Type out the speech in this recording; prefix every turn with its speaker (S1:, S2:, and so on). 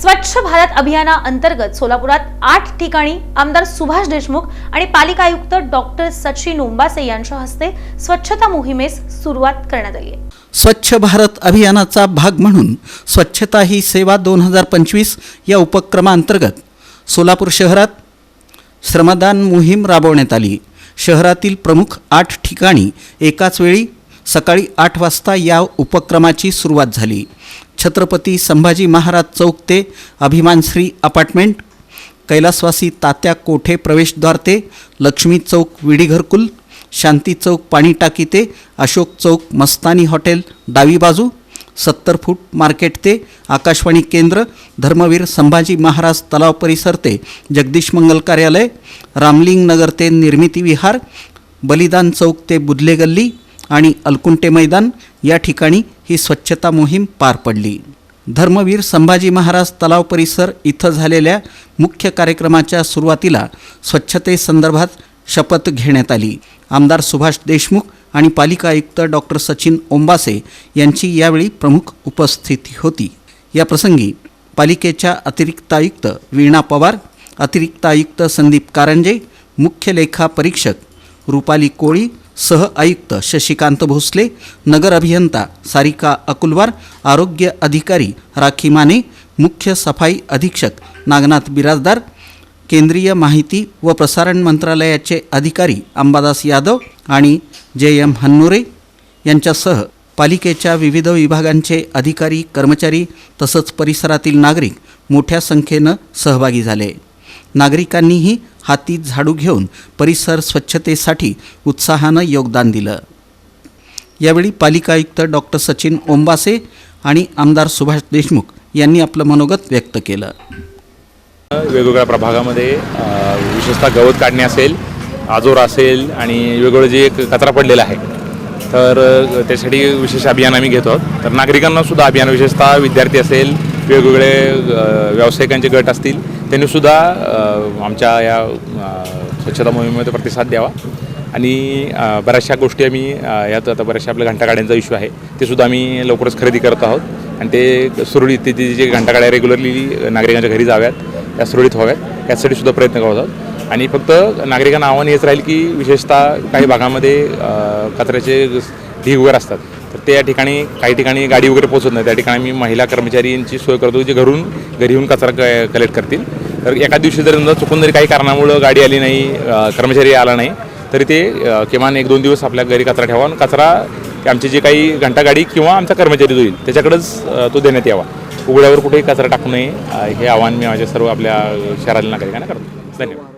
S1: स्वच्छ भारत अभियाना अंतर्गत सोलापुरात आठ ठिकाणी आमदार सुभाष देशमुख आणि पालिका आयुक्त डॉक्टर सचिन उंबासे यांच्या हस्ते स्वच्छता मोहिमेस सुरुवात करण्यात आली आहे.
S2: स्वच्छ भारत अभियानाचा भाग म्हणून स्वच्छता ही सेवा दोन हजार पंचवीस या उपक्रमाअंतर्गत सोलापूर शहरात श्रमदान मोहीम राबवण्यात आली. शहरातील प्रमुख आठ ठिकाणी एकाच वेळी सकाळी आठ वाजता या उपक्रमाची सुरुवात झाली. छत्रपती संभाजी महाराज चौक ते अभिमानश्री अपार्टमेंट कैलासवासी तात्या कोठे प्रवेशद्वार ते लक्ष्मी चौक विडी घरकुल शांती चौक पाणी टाकी ते अशोक चौक मस्तानी हॉटेल डावी बाजू सत्तर फूट मार्केट ते आकाशवाणी केंद्र धर्मवीर संभाजी महाराज तलाव परिसर ते जगदीश मंगल कार्यालय रामलिंग नगर ते निर्मिती विहार बलिदान चौक ते बुधले गल्ली आणि अलकुंटे मैदान या ठिकाणी ही स्वच्छता मोहीम पार पडली. धर्मवीर संभाजी महाराज तलाव परिसर इथं झालेल्या मुख्य कार्यक्रमाच्या सुरुवातीला स्वच्छतेसंदर्भात शपथ घेण्यात आली. आमदार सुभाष देशमुख आणि पालिका आयुक्त डॉक्टर सचिन ओंबासे यांची यावेळी प्रमुख उपस्थिती होती. या प्रसंगी पालिकेच्या अतिरिक्त आयुक्त वीणा पवार अतिरिक्त आयुक्त संदीप कारंजे मुख्य लेखा परीक्षक रुपाली कोळी सह आयुक्त शशिकांत भोसले नगर अभियंता सारिका अकुलवार आरोग्य अधिकारी राखी माने मुख्य सफाई अधीक्षक नागनाथ बिराजदार केंद्रीय माहिती व प्रसारण मंत्रालयाचे अधिकारी अंबादास यादव आणि जे एम हन्नुरे यांच्यासह पालिकेच्या विविध विभागांचे अधिकारी कर्मचारी तसंच परिसरातील नागरिक मोठ्या संख्येनं सहभागी झाले. नागरिकांनीही हाती झाडू घेऊन परिसर स्वच्छतेसाठी उत्साहानं योगदान दिलं. यावेळी पालिका आयुक्त डॉक्टर सचिन ओंबासे आणि आमदार सुभाष देशमुख यांनी आपलं मनोगत व्यक्त केलं.
S3: वेगवेगळ्या प्रभागामध्ये विशेषतः गवत काढणे असेल आजोर असेल आणि वेगवेगळं जे एक कचरा पडलेला आहे तर त्यासाठी विशेष अभियान आम्ही घेतो. आहोत तर नागरिकांना सुद्धा अभियान विशेषतः विद्यार्थी असेल वेगवेगळे व्यावसायिकांचे गट असतील त्यांनीसुद्धा आमच्या या स्वच्छता मोहिमेमध्ये प्रतिसाद द्यावा. आणि बऱ्याचशा गोष्टी आम्ही यात आता बऱ्याचशा आपल्या घंटागाड्यांचा इश्यू आहे ते सुद्धा आम्ही लवकरच खरेदी करत आहोत. आणि ते सुरळीत ते जे घंटागाड्या रेग्युलरली नागरिकांच्या घरी जाव्यात त्या सुरळीत व्हाव्यात यासाठी सुद्धा प्रयत्न करत आहोत. आणि फक्त नागरिकांना आव्हान हेच राहील की विशेषतः काही भागामध्ये कचऱ्याचे ढीग वगैरे असतात तर त्या ठिकाणी काही ठिकाणी गाडी वगैरे पोहोचत नाही. त्या ठिकाणी मी महिला कर्मचारींची सोय करतो जे घरून घरी येऊन कचरा क कलेक्ट करतील. तर एका दिवशी जर चुकून जरी काही कारणामुळं गाडी आली नाही कर्मचारी आला नाही तरी ते किमान एक दोन दिवस आपल्या घरी कचरा ठेवा आणि कचरा आमची जी काही घंटागाडी किंवा आमचा कर्मचारी जो येईल तो देण्यात यावा. उघड्यावर कुठेही कचरा टाकू नये. हे आव्हान मी माझ्या सर्व आपल्या शहरातील नागरिकांना करतो. धन्यवाद.